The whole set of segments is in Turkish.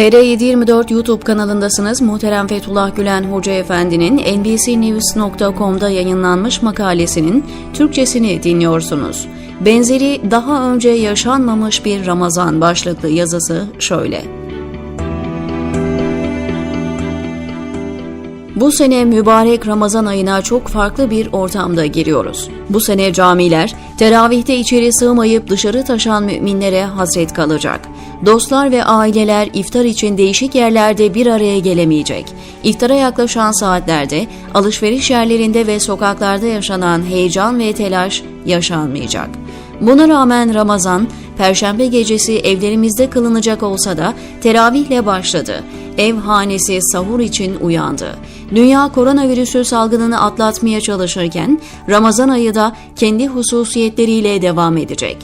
TR724 YouTube kanalındasınız. Muhterem Fethullah Gülen Hoca Efendi'nin NBCNews.com'da yayınlanmış makalesinin Türkçesini dinliyorsunuz. Benzeri daha önce yaşanmamış bir Ramazan başlıklı yazısı şöyle. Bu sene mübarek Ramazan ayına çok farklı bir ortamda giriyoruz. Bu sene camiler teravihte içeri sığmayıp dışarı taşan müminlere hasret kalacak. Dostlar ve aileler iftar için değişik yerlerde bir araya gelemeyecek. İftara yaklaşan saatlerde alışveriş yerlerinde ve sokaklarda yaşanan heyecan ve telaş yaşanmayacak. Buna rağmen Ramazan, Perşembe gecesi evlerimizde kılınacak olsa da teravihle başladı. Ev hanesi sahur için uyandı. Dünya koronavirüsü salgınını atlatmaya çalışırken Ramazan ayı da kendi hususiyetleriyle devam edecek.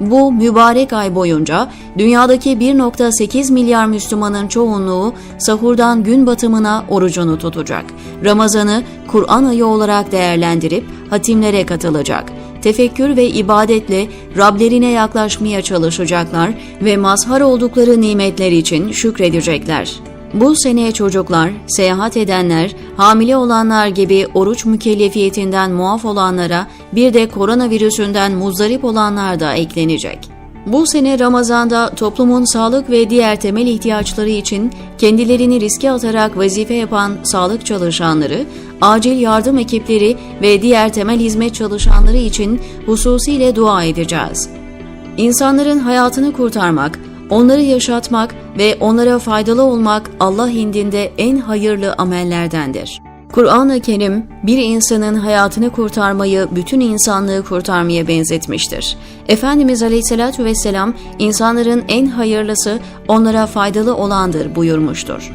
Bu mübarek ay boyunca dünyadaki 1.8 milyar Müslümanın çoğunluğu sahurdan gün batımına orucunu tutacak. Ramazanı Kur'an ayı olarak değerlendirip hatimlere katılacak. Tefekkür ve ibadetle Rablerine yaklaşmaya çalışacaklar ve mazhar oldukları nimetler için şükredecekler. Bu sene çocuklar, seyahat edenler, hamile olanlar gibi oruç mükellefiyetinden muaf olanlara bir de koronavirüsünden muzdarip olanlar da eklenecek. Bu sene Ramazan'da toplumun sağlık ve diğer temel ihtiyaçları için kendilerini riske atarak vazife yapan sağlık çalışanları, acil yardım ekipleri ve diğer temel hizmet çalışanları için hususiyle dua edeceğiz. İnsanların hayatını kurtarmak, onları yaşatmak ve onlara faydalı olmak Allah indinde en hayırlı amellerdendir. Kur'an-ı Kerim bir insanın hayatını kurtarmayı bütün insanlığı kurtarmaya benzetmiştir. Efendimiz Aleyhisselatü Vesselam insanların en hayırlısı onlara faydalı olandır buyurmuştur.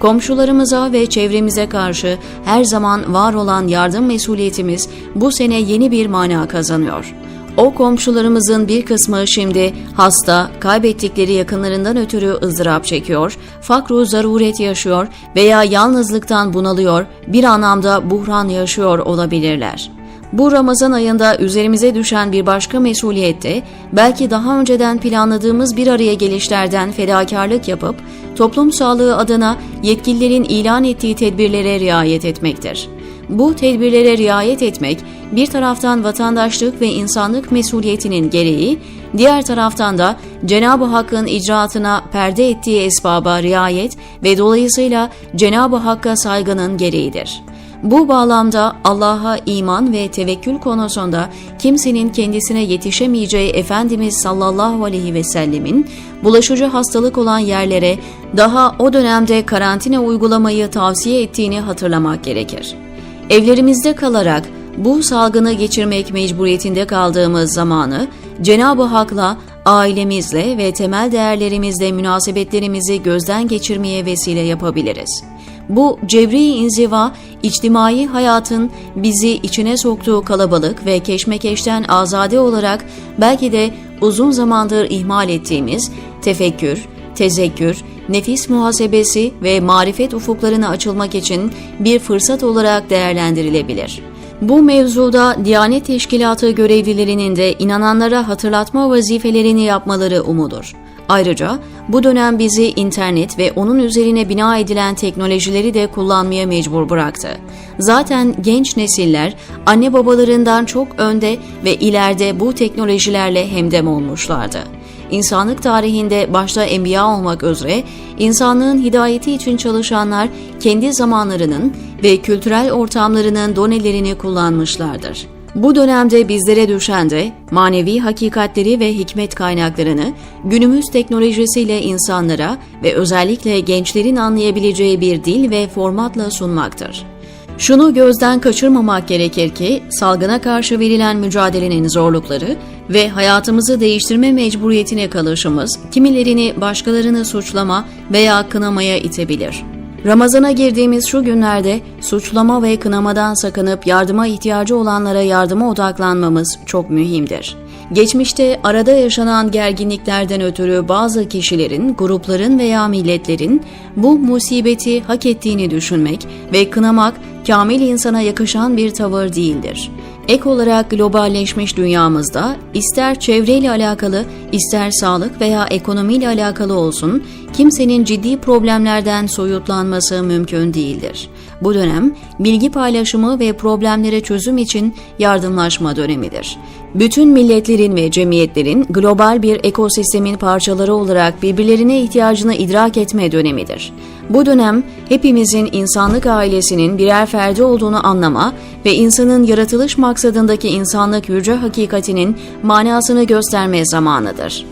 Komşularımıza ve çevremize karşı her zaman var olan yardım mesuliyetimiz bu sene yeni bir mana kazanıyor. O komşularımızın bir kısmı şimdi hasta, kaybettikleri yakınlarından ötürü ızdırap çekiyor, fakru zaruret yaşıyor veya yalnızlıktan bunalıyor, bir anlamda buhran yaşıyor olabilirler. Bu Ramazan ayında üzerimize düşen bir başka mesuliyette belki daha önceden planladığımız bir araya gelişlerden fedakarlık yapıp toplum sağlığı adına yetkililerin ilan ettiği tedbirlere riayet etmektir. Bu tedbirlere riayet etmek bir taraftan vatandaşlık ve insanlık mesuliyetinin gereği, diğer taraftan da Cenab-ı Hakk'ın icraatına perde ettiği esbaba riayet ve dolayısıyla Cenab-ı Hakk'a saygının gereğidir. Bu bağlamda Allah'a iman ve tevekkül konusunda kimsenin kendisine yetişemeyeceği Efendimiz sallallahu aleyhi ve sellemin bulaşıcı hastalık olan yerlere daha o dönemde karantina uygulamayı tavsiye ettiğini hatırlamak gerekir. Evlerimizde kalarak bu salgını geçirmek mecburiyetinde kaldığımız zamanı Cenab-ı Hak'la, ailemizle ve temel değerlerimizle münasebetlerimizi gözden geçirmeye vesile yapabiliriz. Bu cevri inziva, içtimai hayatın bizi içine soktuğu kalabalık ve keşmekeşten azade olarak belki de uzun zamandır ihmal ettiğimiz tefekkür, tezekkür, nefis muhasebesi ve marifet ufuklarına açılmak için bir fırsat olarak değerlendirilebilir. Bu mevzuda Diyanet Teşkilatı görevlilerinin de inananlara hatırlatma vazifelerini yapmaları umulur. Ayrıca bu dönem bizi internet ve onun üzerine bina edilen teknolojileri de kullanmaya mecbur bıraktı. Zaten genç nesiller anne babalarından çok önde ve ileride bu teknolojilerle hemdem olmuşlardı insanlık tarihinde başta enbiya olmak üzere insanlığın hidayeti için çalışanlar kendi zamanlarının ve kültürel ortamlarının donelerini kullanmışlardır. Bu dönemde bizlere düşen de manevi hakikatleri ve hikmet kaynaklarını günümüz teknolojisiyle insanlara ve özellikle gençlerin anlayabileceği bir dil ve formatla sunmaktır. Şunu gözden kaçırmamak gerekir ki salgına karşı verilen mücadelenin zorlukları ve hayatımızı değiştirme mecburiyetine kalışımız kimilerini başkalarını suçlama veya kınamaya itebilir. Ramazana girdiğimiz şu günlerde suçlama ve kınamadan sakınıp yardıma ihtiyacı olanlara yardıma odaklanmamız çok mühimdir. Geçmişte arada yaşanan gerginliklerden ötürü bazı kişilerin, grupların veya milletlerin bu musibeti hak ettiğini düşünmek ve kınamak kamil insana yakışan bir tavır değildir. Ek olarak globalleşmiş dünyamızda ister çevreyle alakalı ister sağlık veya ekonomiyle alakalı olsun, kimsenin ciddi problemlerden soyutlanması mümkün değildir. Bu dönem bilgi paylaşımı ve problemlere çözüm için yardımlaşma dönemidir. Bütün milletlerin ve cemiyetlerin global bir ekosistemin parçaları olarak birbirlerine ihtiyacını idrak etme dönemidir. Bu dönem hepimizin insanlık ailesinin birer ferdi olduğunu anlama ve insanın yaratılış maksadındaki insanlık yüce hakikatinin manasını gösterme zamanıdır.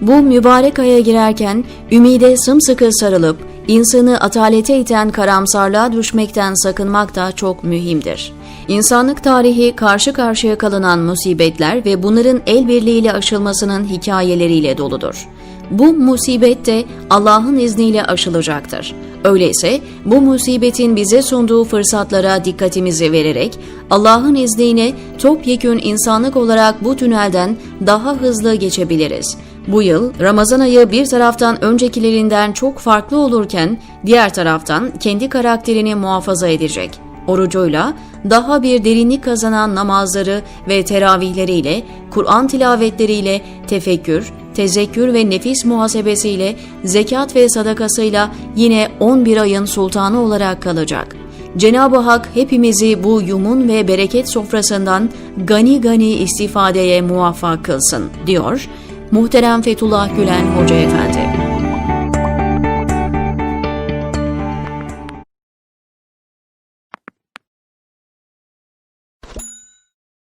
Bu mübarek aya girerken ümide sımsıkı sarılıp insanı atalete iten karamsarlığa düşmekten sakınmak da çok mühimdir. İnsanlık tarihi karşı karşıya kalınan musibetler ve bunların el birliğiyle aşılmasının hikayeleriyle doludur. Bu musibet de Allah'ın izniyle aşılacaktır. Öyleyse bu musibetin bize sunduğu fırsatlara dikkatimizi vererek Allah'ın izniyle topyekün insanlık olarak bu tünelden daha hızlı geçebiliriz. Bu yıl Ramazan ayı bir taraftan öncekilerinden çok farklı olurken diğer taraftan kendi karakterini muhafaza edecek. Orucuyla daha bir derinlik kazanan namazları ve teravihleriyle, Kur'an tilavetleriyle, tefekkür, tezekkür ve nefis muhasebesiyle, zekat ve sadakasıyla yine 11 ayın sultanı olarak kalacak. Cenab-ı Hak hepimizi bu yumun ve bereket sofrasından gani gani istifadeye muvaffak kılsın, diyor Muhterem Fethullah Gülen Hoca Efendi.